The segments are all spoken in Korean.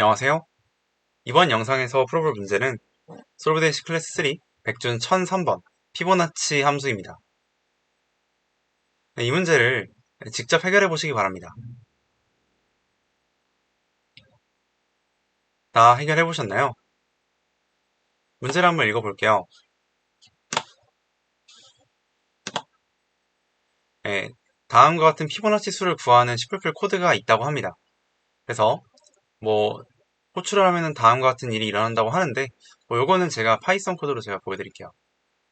안녕하세요. 이번 영상에서 풀어볼 문제는 솔브데이시 클래스 3 백준 1003번 피보나치 함수입니다. 네, 이 문제를 직접 해결해 보시기 바랍니다. 다 해결해 보셨나요? 문제를 한번 읽어볼게요. 네, 다음과 같은 피보나치 수를 구하는 시플플 코드가 있다고 합니다. 그래서 뭐 호출을 하면은 다음과 같은 일이 일어난다고 하는데 뭐 요거는 제가 파이썬 코드로 제가 보여드릴게요.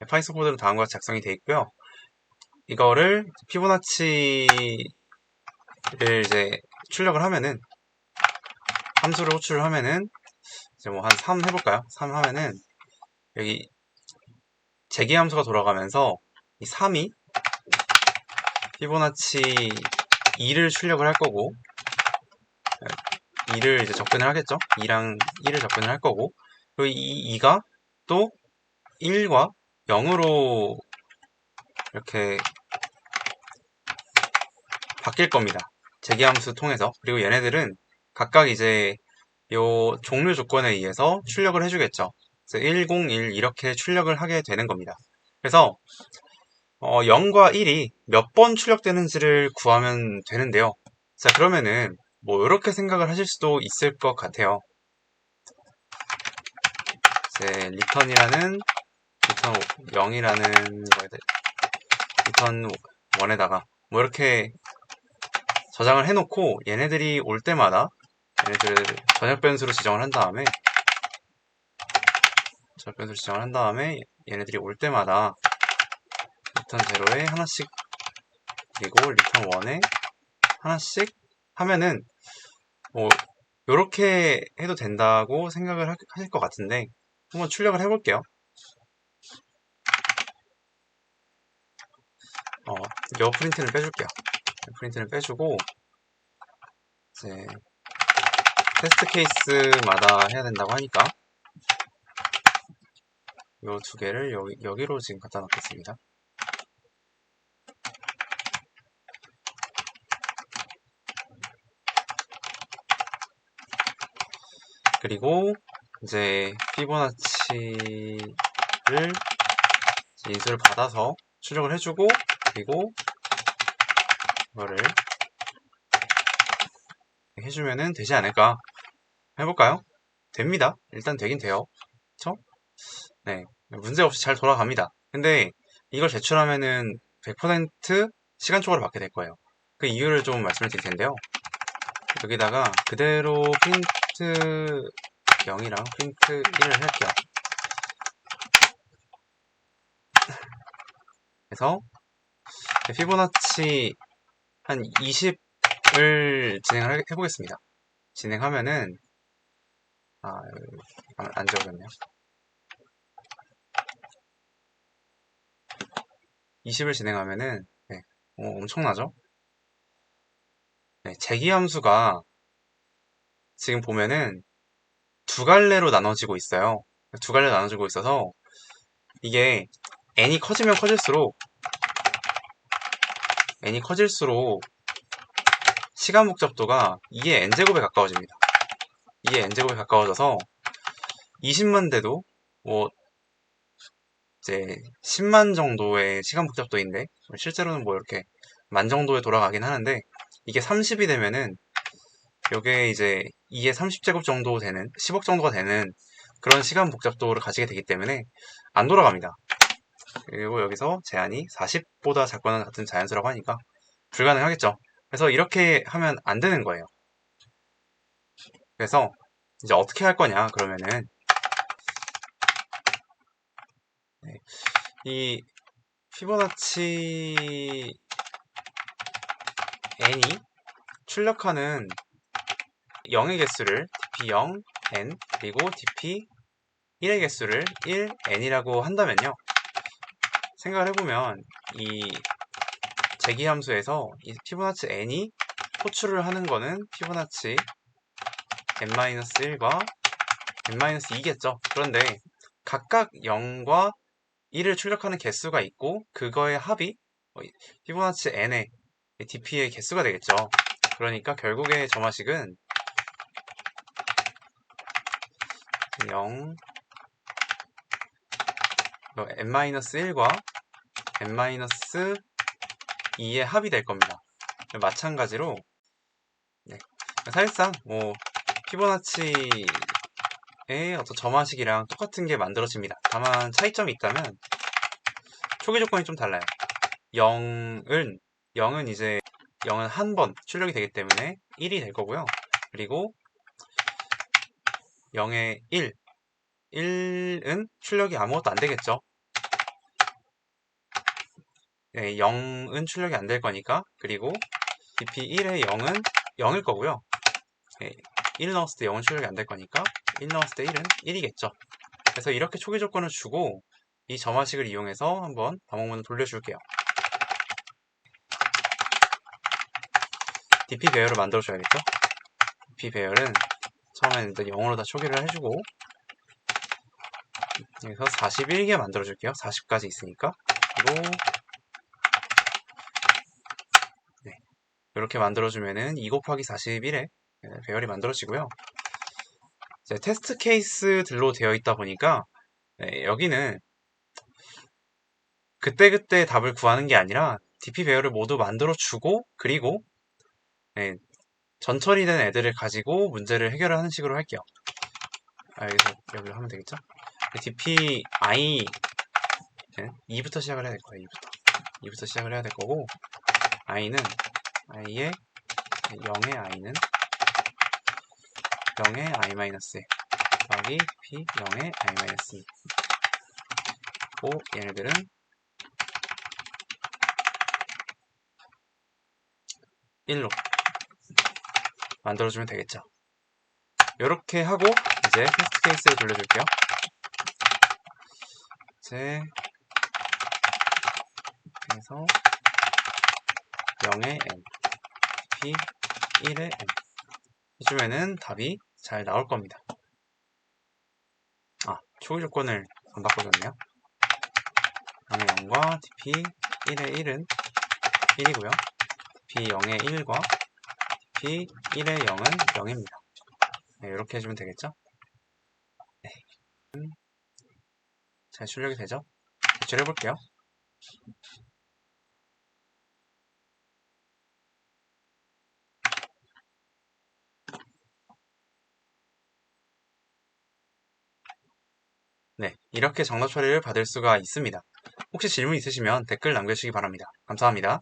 네, 파이썬 코드로 다음과 같이 작성이 되어 있고요. 이거를 피보나치를 이제 출력을 하면은 함수를 호출을 하면은 이제 뭐 한 3 해볼까요? 3 하면은 여기 재기 함수가 돌아가면서 이 3이 피보나치 2를 출력을 할 거고 2를 이제 접근을 하겠죠. 2랑 1을 접근을 할 거고 그리고 이 2가 또 1과 0으로 이렇게 바뀔 겁니다. 재기함수 통해서 그리고 얘네들은 각각 이제 요 종류 조건에 의해서 출력을 해주겠죠. 그래서 1, 0, 1 이렇게 출력을 하게 되는 겁니다. 그래서 어, 0과 1이 몇 번 출력되는지를 구하면 되는데요. 자 그러면은 뭐 이렇게 생각을 하실 수도 있을 것 같아요. 이제 리턴이라는 리턴 0이라는 거에 리턴 1에다가 뭐 이렇게 저장을 해놓고 얘네들이 올 때마다 얘네들을 전역 변수로 지정을 한 다음에 전역 변수로 지정을 한 다음에 얘네들이 올 때마다 리턴 0에 하나씩 그리고 리턴 1에 하나씩 하면은 뭐 이렇게 해도 된다고 생각을 하실 것 같은데 한번 출력을 해볼게요. 어, 여 프린트를 빼줄게요. 프린트를 빼주고 이제 테스트 케이스마다 해야 된다고 하니까 이 두 개를 여기, 여기로 지금 갖다 놓겠습니다. 그리고 이제 피보나치를 인수를 받아서 출력을 해주고 그리고 이거를 해주면은 되지 않을까 해볼까요? 됩니다. 일단 되긴 돼요. 그쵸? 네. 문제없이 잘 돌아갑니다. 근데 이걸 제출하면은 100% 시간 초과를 받게 될 거예요. 그 이유를 좀 말씀을 드릴 텐데요. 여기다가 그대로 프린트 0이랑 프린트 1을 할게요. 그래서 피보나치 한 20을 진행을 해보겠습니다. 진행하면은 아, 안 적었네요. 20을 진행하면은 네, 어, 엄청나죠? 네, 재기함수가 지금 보면은 두 갈래로 나눠지고 있어요. 두 갈래로 나눠지고 있어서 이게 n이 커지면 커질수록 n이 커질수록 시간 복잡도가 2의 n제곱에 가까워집니다. 2의 n제곱에 가까워져서 20만 대도 뭐 이제 10만 정도의 시간 복잡도인데 실제로는 뭐 이렇게 만 정도에 돌아가긴 하는데 이게 30이 되면은 요게 이제 2의 30제곱 정도 되는 10억 정도가 되는 그런 시간 복잡도를 가지게 되기 때문에 안 돌아갑니다. 그리고 여기서 제한이 40보다 작거나 같은 자연수라고 하니까 불가능하겠죠. 그래서 이렇게 하면 안 되는 거예요. 그래서 이제 어떻게 할 거냐 그러면은 네, 이 피보나치 n이 출력하는 0의 개수를 dp0, n 그리고 dp 1의 개수를 1, n이라고 한다면요. 생각을 해보면 이 재기함수에서 이 피보나치 n이 호출을 하는 거는 피보나치 n-1과 n-2겠죠. 그런데 각각 0과 1을 출력하는 개수가 있고 그거의 합이 뭐 피보나치 n의 dp의 개수가 되겠죠. 그러니까 결국에 점화식은 0 n-1과 n-2의 합이 될 겁니다. 마찬가지로 네. 사실상 뭐 피보나치의 어떤 점화식이랑 똑같은 게 만들어집니다. 다만 차이점이 있다면 초기 조건이 좀 달라요. 0은 0은 이제 0은 한 번 출력이 되기 때문에 1이 될 거고요. 그리고 0의 1 1은 출력이 아무것도 안 되겠죠. 네, 0은 출력이 안 될 거니까 그리고 dp1의 0은 0일 거고요. 네, 1 넣었을 때 0은 출력이 안 될 거니까 1 넣었을 때 1은 1이겠죠. 그래서 이렇게 초기 조건을 주고 이 점화식을 이용해서 한번 반복문을 돌려줄게요. dp 배열을 만들어 줘야겠죠? dp 배열은 처음에는 일단 0으로 다 초기를 해주고 여기서 41개 만들어 줄게요. 40까지 있으니까 그리고 네. 이렇게 만들어주면은 2 곱하기 41에 배열이 만들어지고요. 이제 테스트 케이스들로 되어 있다 보니까 네, 여기는 그때그때 답을 구하는 게 아니라 DP 배열을 모두 만들어 주고 그리고 네, 전처리된 애들을 가지고 문제를 해결하는 식으로 할게요. 아, 여기서 여기로 하면 되겠죠? dp i 2부터 시작을 해야 될 거예요. 2부터 2부터 시작을 해야 될 거고 i는 i의 0의 i는 0의 i 마이너스 1 더하기 p 0의 i 마이너스 2고 얘네들은 1로 만들어주면 되겠죠. 이렇게 하고 이제 테스트 케이스를 돌려줄게요. 이제 그래서 0의 n, p 1의 n 해주면은 답이 잘 나올 겁니다. 아, 초기 조건을 안 바꿔줬네요. 0의 0과 dp 1의 1은 1이고요. dp 0의 1과 dp 1의 0은 0입니다. 네, 이렇게 해주면 되겠죠? 네. 잘 출력이 되죠? 제출 해 볼게요. 네, 이렇게 정답 처리를 받을 수가 있습니다. 혹시 질문 있으시면 댓글 남겨주시기 바랍니다. 감사합니다.